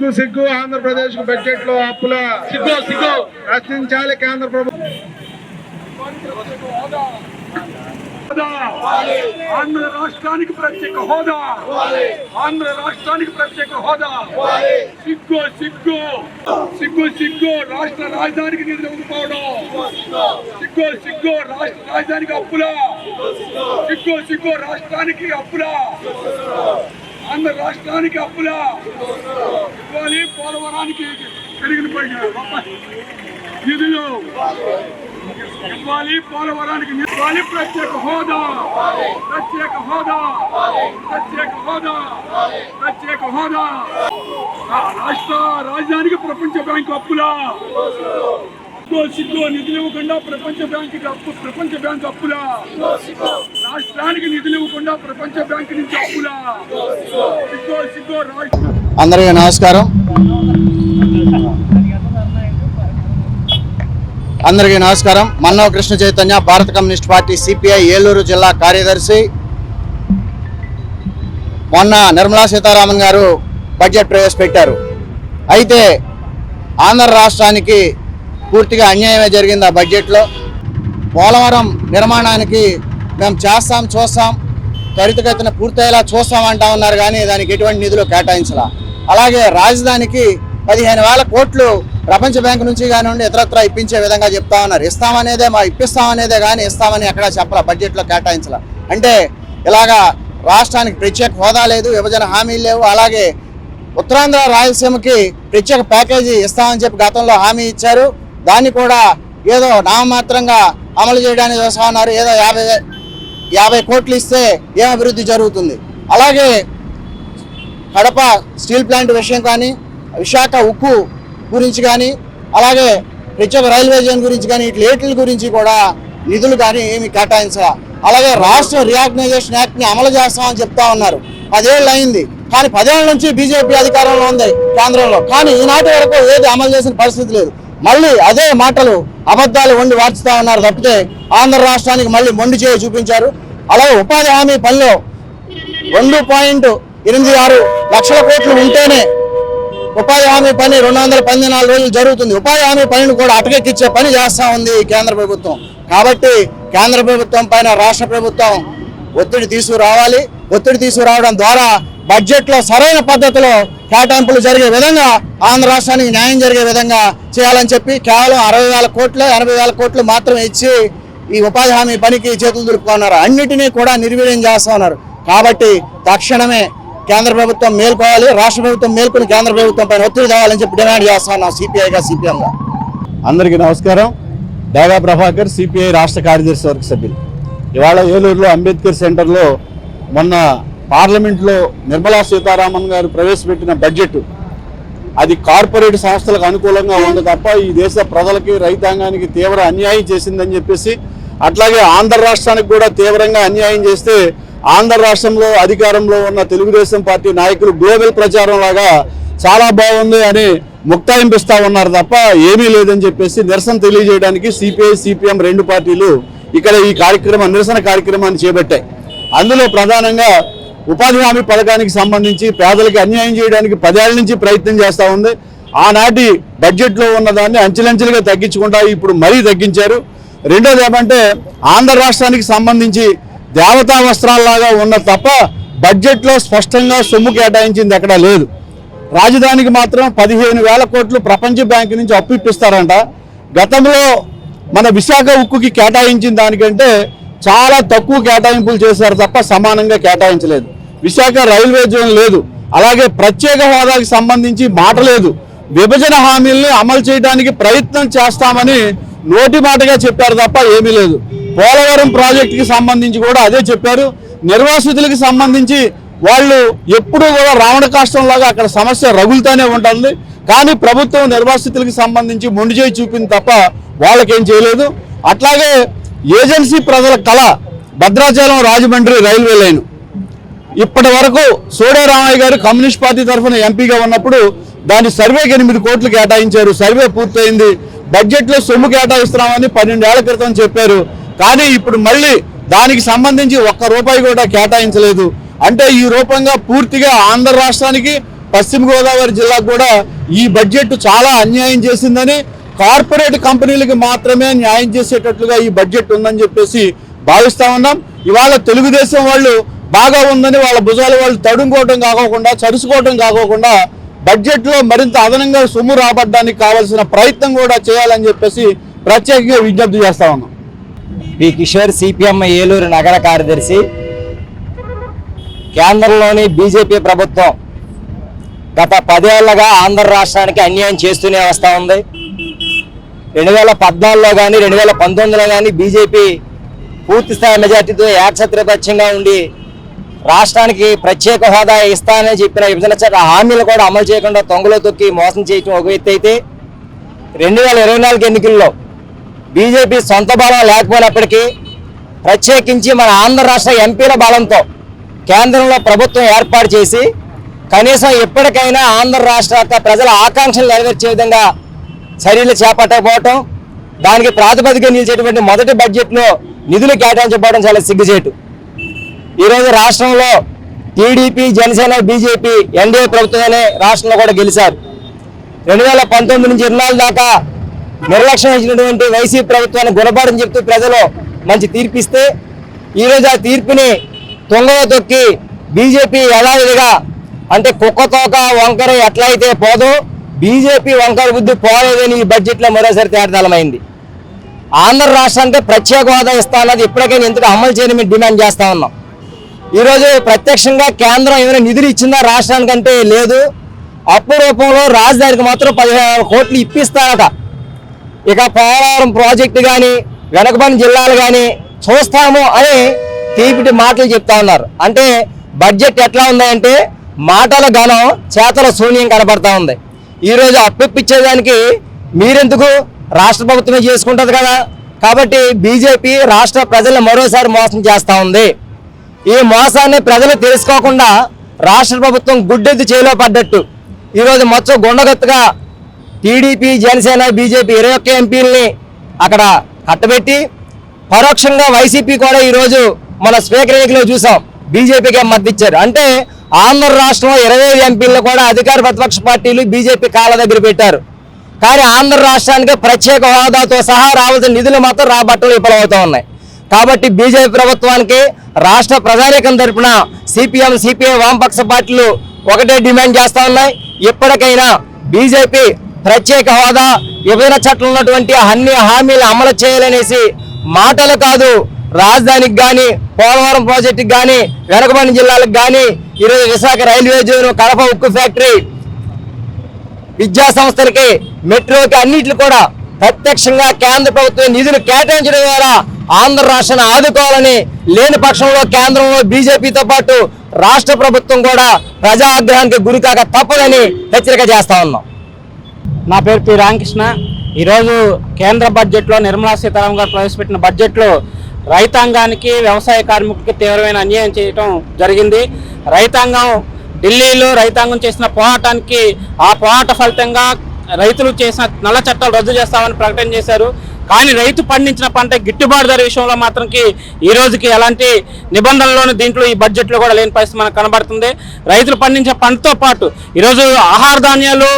సిగ్గు సిగ్గు ఆంధ్రప్రదేశ్కు బడ్జెట్లో అప్పుల సిగ్గు సిగ్గు. రక్షించాలి కేంద్ర ప్రభుత్వం. హోదా! ఆంధ్ర రాష్ట్రానికి ప్రత్యేక హోదా! ఆంధ్ర రాష్ట్రానికి ప్రత్యేక హోదా! సిగ్గు సిగ్గు! సిగ్గు సిగ్గు! రాష్ట్ర రాజధానికి నిధులు ఇవ్వకపోవడం సిగ్గు సిగ్గు! రాష్ట్ర రాజధానికి అప్పులా! సిగ్గు సిగ్గు! రాష్ట్రానికి అప్పులా! ఆంధ్ర రాష్ట్రానికి అప్పులా! ఇవ్వాలి పోలవరానికి పెరిగిన నిధులు! ఇవ్వాలి పోలవరానికి ఇవ్వాలి ప్రత్యేక హోదా. ప్రత్యేక హోదా. ప్రత్యేక హోదా. ప్రత్యేక హోదా. రాష్ట్ర రాజధానికి ప్రపంచ బ్యాంకు అప్పులా. సిద్ధో నిధులు ఇవ్వకుండా ప్రపంచ బ్యాంకుకి అప్పు ప్రపంచ బ్యాంకు అప్పులా. రాష్ట్రానికి నిధులు ఇవ్వకుండా ప్రపంచ బ్యాంకు నుంచి అప్పులా. సిద్ధో సిద్ధో రాష్ట్ర అందరికీ నమస్కారం. అందరికీ నమస్కారం. మన్నవ కృష్ణ చైతన్య భారత కమ్యూనిస్ట్ పార్టీ సిపిఐ ఏలూరు జిల్లా కార్యదర్శి. మొన్న నిర్మలా సీతారామన్ గారు బడ్జెట్ ప్రవేశపెట్టారు. అయితే ఆంధ్ర రాష్ట్రానికి పూర్తిగా అన్యాయమే జరిగింది ఆ బడ్జెట్లో. పోలవరం నిర్మాణానికి మేము చేస్తాం చూస్తాం. త్వరితగతిన పూర్తయ్యేలా చూస్తామంటా ఉన్నారు కానీ దానికి ఎటువంటి నిధులు కేటాయించాల. అలాగే రాజధానికి పదిహేను వేల కోట్లు ప్రపంచ బ్యాంకు నుంచి కానివ్వండి ఇతరత్ర ఇప్పించే విధంగా చెప్తా ఉన్నారు. ఇస్తామనేదే మా ఇప్పిస్తామనేదే కానీ ఇస్తామని ఎక్కడ చెప్పాల బడ్జెట్లో కేటాయించాల. అంటే ఇలాగా రాష్ట్రానికి ప్రత్యేక హోదా లేదు విభజన హామీలు లేవు అలాగే ఉత్తరాంధ్ర రాయలసీమకి ప్రత్యేక ప్యాకేజీ ఇస్తామని చెప్పి గతంలో హామీ ఇచ్చారు. దాన్ని కూడా ఏదో నామమాత్రంగా అమలు చేయడానికి చూస్తా ఉన్నారు. ఏదో యాభై యాభై కోట్లు ఇస్తే ఏం అభివృద్ధి జరుగుతుంది? అలాగే కడప స్టీల్ ప్లాంట్ విషయం కానీ విశాఖ ఉక్కు గురించి కానీ అలాగే ప్రత్యేక రైల్వే జోన్ గురించి కానీ ఇట్లా గురించి కూడా నిధులు కానీ ఏమి కేటాయించాల. అలాగే రాష్ట్ర రియాగ్నైజేషన్ యాక్ట్ని అమలు చేస్తామని చెప్తా ఉన్నారు. పదేళ్ళు అయింది. కానీ పదేళ్ళ నుంచి బీజేపీ అధికారంలో ఉంది కేంద్రంలో. కానీ ఈనాటి వరకు ఏది అమలు చేసిన పరిస్థితి లేదు. మళ్ళీ అదే మాటలు అబద్ధాలు వండి వార్చుతా ఉన్నారు తప్పితే ఆంధ్ర రాష్ట్రానికి మళ్ళీ మొండి చేయి చూపించారు. అలాగే ఉపాధి హామీ పనిలో రెండు పాయింట్ ఎనిమిది ఆరు లక్షల కోట్లు ఉంటేనే ఉపాధి హామీ పని రెండు వందల రోజులు జరుగుతుంది. ఉపాధి హామీ పనిని కూడా అటకెక్కిచ్చే పని చేస్తా ఉంది కేంద్ర ప్రభుత్వం. కాబట్టి కేంద్ర ప్రభుత్వం పైన రాష్ట్ర ప్రభుత్వం ఒత్తిడి తీసుకురావాలి. ఒత్తిడి తీసుకురావడం ద్వారా బడ్జెట్లో సరైన పద్ధతిలో కేటాయింపులు జరిగే విధంగా ఆంధ్ర రాష్ట్రానికి న్యాయం జరిగే విధంగా చేయాలని చెప్పి కేవలం అరవై వేల కోట్లు ఎనభై వేల కోట్లు మాత్రమే ఇచ్చి ఈ ఉపాధి హామీ పనికి చేతులు దులుపుకున్నారు. అన్నిటినీ కూడా నిర్వీర్యం చేస్తూ ఉన్నారు. కాబట్టి తక్షణమే కేంద్ర ప్రభుత్వం మేల్కోవాలి రాష్ట్ర ప్రభుత్వం మేల్కొని కేంద్ర ప్రభుత్వం పైన ఒత్తిడి తేవాలని చెప్పి డిమాండ్ చేస్తున్నాం సిపిఐగా సిపిఎంగా అందరికీ నమస్కారం. డేగా ప్రభాకర్ సిపిఐ రాష్ట్ర కార్యదర్శి వర్గ సభ్యులు. ఇవాళ ఏలూరులో అంబేద్కర్ సెంటర్లో మొన్న పార్లమెంట్లో నిర్మలా సీతారామన్ గారు ప్రవేశపెట్టిన బడ్జెట్ అది కార్పొరేట్ సంస్థలకు అనుకూలంగా ఉంది తప్ప ఈ దేశ ప్రజలకి రైతాంగానికి తీవ్ర అన్యాయం చేసిందని చెప్పేసి అట్లాగే ఆంధ్ర రాష్ట్రానికి కూడా తీవ్రంగా అన్యాయం చేస్తే ఆంధ్ర రాష్ట్రంలో అధికారంలో ఉన్న తెలుగుదేశం పార్టీ నాయకులు గ్లోబల్ ప్రచారం లాగా చాలా బాగుంది అని ముక్తాయింపిస్తా ఉన్నారు తప్ప ఏమీ లేదని చెప్పేసి నిరసన తెలియజేయడానికి సిపిఐ సిపిఎం రెండు పార్టీలు ఇక్కడ ఈ కార్యక్రమం నిరసన కార్యక్రమాన్ని చేపట్టాయి. అందులో ప్రధానంగా ఉపాధి హామీ పథకానికి సంబంధించి పేదలకు అన్యాయం చేయడానికి పదేళ్ళ నుంచి ప్రయత్నం చేస్తూ ఉంది. ఆనాటి బడ్జెట్లో ఉన్నదాన్ని అంచెలంచెలుగా తగ్గించుకుంటా ఇప్పుడు మరీ తగ్గించారు. రెండోది ఏమంటే ఆంధ్ర రాష్ట్రానికి సంబంధించి దేవతా వస్త్రాల్లాగా ఉన్న తప్ప బడ్జెట్లో స్పష్టంగా సొమ్ము కేటాయించింది ఎక్కడా లేదు. రాజధానికి మాత్రం పదిహేను వేల కోట్లు ప్రపంచ బ్యాంకు నుంచి అప్పు ఇప్పిస్తారంట. గతంలో మన విశాఖ ఉక్కుకి కేటాయించిన దానికంటే చాలా తక్కువ కేటాయింపులు చేశారు తప్ప సమానంగా కేటాయించలేదు. విశాఖ రైల్వే జోన్ లేదు. అలాగే ప్రత్యేక హోదాకి సంబంధించి మాట లేదు. విభజన హామీల్ని అమలు చేయడానికి ప్రయత్నం చేస్తామని నోటి మాటగా చెప్పారు తప్ప ఏమీ లేదు. పోలవరం ప్రాజెక్టుకి సంబంధించి కూడా అదే చెప్పారు. నిర్వాసితులకు సంబంధించి వాళ్ళు ఎప్పుడూ కూడా రావణ కాష్టంలాగా అక్కడ సమస్య రగులుతూనే ఉంటుంది. కానీ ప్రభుత్వం నిర్వాసితులకు సంబంధించి మొండి చేయి చూపింది తప్ప వాళ్ళకేం చేయలేదు. అట్లాగే ఏజెన్సీ ప్రజల కళ భద్రాచలం రాజమండ్రి రైల్వే లైన్. ఇప్పటి వరకు సోడారామయ్య గారు కమ్యూనిస్ట్ పార్టీ తరఫున ఎంపీగా ఉన్నప్పుడు దాని సర్వేకి ఎనిమిది కోట్లు కేటాయించారు. సర్వే పూర్తయింది. బడ్జెట్లో సొమ్ము కేటాయిస్తున్నామని పన్నెండేళ్ళ క్రితం చెప్పారు. కానీ ఇప్పుడు మళ్ళీ దానికి సంబంధించి ఒక్క రూపాయి కూడా కేటాయించలేదు. అంటే ఈ రూపంగా పూర్తిగా ఆంధ్ర రాష్ట్రానికి పశ్చిమ గోదావరి జిల్లాకు కూడా ఈ బడ్జెట్ చాలా అన్యాయం చేసిందని కార్పొరేట్ కంపెనీలకి మాత్రమే న్యాయం చేసేటట్లుగా ఈ బడ్జెట్ ఉందని చెప్పేసి భావిస్తా ఉన్నాం. ఇవాళ తెలుగుదేశం వాళ్ళు బాగా ఉందని వాళ్ళ భుజాల వాళ్ళు తడుముకోవటం కాకోకుండా చరుచుకోవటం కాకోకుండా బడ్జెట్లో మరింత అదనంగా సొమ్ము రాబడ్డానికి కావాల్సిన ప్రయత్నం కూడా చేయాలని చెప్పేసి ప్రత్యేకంగా విజ్ఞప్తి చేస్తా ఉన్నాం. పి కిషోర్ సిపిఎం ఏలూరు నగర కార్యదర్శి. కేంద్రంలోని బీజేపీ ప్రభుత్వం గత పదేళ్ళుగా ఆంధ్ర రాష్ట్రానికి అన్యాయం చేస్తూనే వస్తూ ఉంది. రెండు వేల పద్నాలుగులో కానీ రెండు వేల పంతొమ్మిదిలో కానీ బీజేపీ పూర్తిస్థాయి మెజార్టీతో ఏకఛత్రపక్షంగా ఉండి రాష్ట్రానికి ప్రత్యేక హోదా ఇస్తానని చెప్పిన విభజన చట్ట హామీలు కూడా అమలు చేయకుండా తొంగలో తొక్కి మోసం చేయడం ఒక వ్యక్తి అయితే రెండు వేల ఇరవై నాలుగు ఎన్నికల్లో బీజేపీ సొంత బలం లేకపోయినప్పటికీ ప్రత్యేకించి మన ఆంధ్ర రాష్ట్ర ఎంపీల బలంతో కేంద్రంలో ప్రభుత్వం ఏర్పాటు చేసి కనీసం ఎప్పటికైనా ఆంధ్ర రాష్ట్ర యొక్క ప్రజల ఆకాంక్షలు నెరవేర్చే విధంగా చర్యలు చేపట్టకపోవటం దానికి ప్రాతిపదిక నిలిచేటువంటి మొదటి బడ్జెట్లో నిధులు కేటాయించబోవడం చాలా సిగ్గుచేటు. ఈరోజు రాష్ట్రంలో టీడీపీ జనసేన బీజేపీ ఎన్డీఏ ప్రభుత్వమే రాష్ట్రంలో కూడా గెలిచారు. రెండు వేల పంతొమ్మిది నుంచి ఇరవై నాలుగు దాకా నిర్లక్ష్యం ఇచ్చినటువంటి వైసీపీ ప్రభుత్వాన్ని గుణపాఠం చెప్తూ ప్రజలు మంచి తీర్పిస్తే ఈరోజు ఆ తీర్పుని తొంగలో తొక్కి బీజేపీ యథావిధిగా అంటే కుక్క తోక వంకర ఎట్లయితే పోదో బీజేపీ వంకర బుద్ధి పోలేదని ఈ బడ్జెట్లో మరోసారి తేటతలమైంది ఆంధ్ర రాష్ట్రానికి ప్రత్యేక హోదా ఇస్తా అన్నది ఇప్పటికైనా ఎందుకు అమలు చేయని మేము డిమాండ్ చేస్తా ఉన్నాం. ఈరోజు ప్రత్యక్షంగా కేంద్రం ఏమైనా నిధులు ఇచ్చిందా రాష్ట్రానికంటే లేదు. అప్పు రూపంలో రాజధానికి మాత్రం పదిహేను కోట్లు ఇప్పిస్తారట. ఇక పోలవరం ప్రాజెక్టు కానీ వెనకబడిన జిల్లాలు కానీ చూస్తాము అని తీపిటి మాటలు చెప్తా ఉన్నారు. అంటే బడ్జెట్ ఎట్లా ఉందంటే మాటల ఘనం చేతల శూన్యం కనబడతా ఉంది. ఈరోజు అప్పిప్పించేదానికి మీరెందుకు? రాష్ట్ర ప్రభుత్వమే చేసుకుంటుంది కదా. కాబట్టి బీజేపీ రాష్ట్ర ప్రజలను మరోసారి మోసం చేస్తూ ఉంది. ఈ మోసాన్ని ప్రజలు తెలుసుకోకుండా రాష్ట్ర ప్రభుత్వం గుడ్డెద్దు చేలో పడ్డట్టు. ఈరోజు మొత్తం గుండగత్తుగా టీడీపీ జనసేన బీజేపీ ఇరవై ఒక్క ఎంపీలని అక్కడ కట్టబెట్టి పరోక్షంగా వైసీపీ కూడా ఈరోజు మన స్పీకర్ ఎన్నికలో చూసాం. బీజేపీకి మద్దతిచ్చారు అంటే ఆంధ్ర రాష్ట్రంలో ఇరవై ఐదు ఎంపీలను కూడా అధికార ప్రతిపక్ష పార్టీలు బీజేపీ కాళ్ళ దగ్గర పెట్టారు. కానీ ఆంధ్ర రాష్ట్రానికి ప్రత్యేక హోదాతో సహా రావాల్సిన నిధులు మాత్రం రాబట్టలు విఫలమవుతూ ఉన్నాయి. కాబట్టి బీజేపీ ప్రభుత్వానికి రాష్ట్ర ప్రజానీకం తరపున సిపిఎం సిపిఐ వామపక్ష పార్టీలు ఒకటే డిమాండ్ చేస్తూ ఉన్నాయి. ఇప్పటికైనా బీజేపీ ప్రత్యేక హోదా విభజన చట్టంలో ఉన్నటువంటి అన్ని హామీలు అమలు చేయాలనేసి మాటలు కాదు. రాజధానికి కానీ పోలవరం ప్రాజెక్టుకి కానీ వెనకబడిన జిల్లాలకు కానీ ఈరోజు విశాఖ రైల్వే జోన్ కడప ఉక్కు ఫ్యాక్టరీ విద్యా సంస్థలకి మెట్రోకి అన్నిట్లు కూడా ప్రత్యక్షంగా కేంద్ర ప్రభుత్వం నిధులు కేటాయించడం ద్వారా ఆంధ్ర రాష్ట్రాన్ని ఆదుకోవాలని లేని పక్షంలో కేంద్రంలో బీజేపీతో పాటు రాష్ట్ర ప్రభుత్వం కూడా ప్రజా ఆగ్రహానికి గురికాక తప్పదని హెచ్చరిక చేస్తా ఉన్నాం. నా పేరు పి రామకృష్ణ. ఈరోజు కేంద్ర బడ్జెట్లో నిర్మలా సీతారామన్ గారు ప్రవేశపెట్టిన బడ్జెట్లో రైతాంగానికి వ్యవసాయ కార్మికులకి తీవ్రమైన అన్యాయం చేయడం జరిగింది. రైతాంగం ఢిల్లీలో రైతాంగం చేసిన పోరాటానికి ఆ పోరాట ఫలితంగా రైతులు చేసిన నల్ల చట్టాలు రద్దు చేస్తామని ప్రకటన చేశారు. కానీ రైతు పండించిన పంట గిట్టుబాటు ధర విషయంలో మాత్రంకి ఈ రోజుకి ఎలాంటి నిబంధనలను దీంట్లో ఈ బడ్జెట్లో కూడా లేని పరిస్థితి మనకు కనబడుతుంది. రైతులు పండించే పంటతో పాటు ఈరోజు ఆహార ధాన్యాలు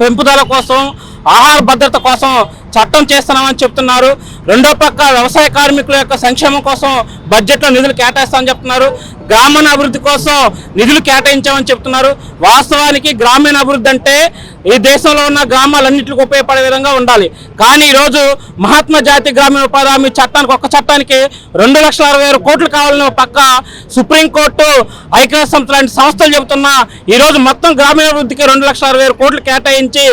పెంపుదల కోసం ఆహార భద్రత కోసం చట్టం చేస్తున్నామని చెప్తున్నారు. రెండో పక్క వ్యవసాయ కార్మికుల యొక్క సంక్షేమం కోసం బడ్జెట్లో నిధులు కేటాయిస్తామని చెప్తున్నారు. గ్రామీణ అభివృద్ధి కోసం నిధులు కేటాయించామని చెప్తున్నారు. వాస్తవానికి గ్రామీణ అభివృద్ధి అంటే ఈ దేశంలో ఉన్న గ్రామాలన్నింటికి ఉపయోగపడే విధంగా ఉండాలి. కానీ ఈరోజు మహాత్మా జాతీయ గ్రామీణ ఉపాధి హామీ చట్టానికి ఒక్క చట్టానికి రెండు లక్షల అరవై ఆరు కోట్లు కావాలని పక్క సుప్రీంకోర్టు ఐక్యరాజ్య సంస్థ లాంటి సంస్థలు చెబుతున్నా ఈరోజు మొత్తం గ్రామీణాభివృద్ధికి రెండు లక్షల అరవై ఆరు కోట్లు కేటాయించి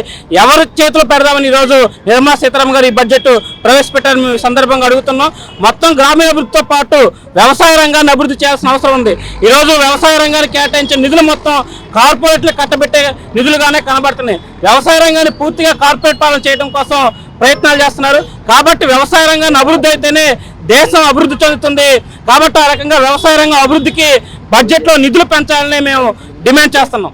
ఎవరి చేతిలో పెడదామని ఈరోజు నిర్మలా సీతారాం గారు ఈ బడ్జెట్ ప్రవేశపెట్టారని మేము సందర్భంగా అడుగుతున్నాం. మొత్తం గ్రామీణాభివృద్ధితో పాటు వ్యవసాయ రంగాన్ని అభివృద్ధి చేయాల్సిన అవసరం ఉంది. ఈరోజు వ్యవసాయ రంగానికి కేటాయించే నిధులు మొత్తం కార్పొరేట్లు కట్టబెట్టే నిధులుగానే కనబడుతున్నాయి. వ్యవసాయ రంగాన్ని పూర్తిగా కార్పొరేట్ పాలన చేయడం కోసం ప్రయత్నాలు చేస్తున్నారు. కాబట్టి వ్యవసాయ రంగాన్ని అభివృద్ధి అయితేనే దేశం అభివృద్ధి చెందుతుంది. కాబట్టి ఆ రకంగా వ్యవసాయ రంగం అభివృద్ధికి బడ్జెట్లో నిధులు పెంచాలని మేము డిమాండ్ చేస్తున్నాం.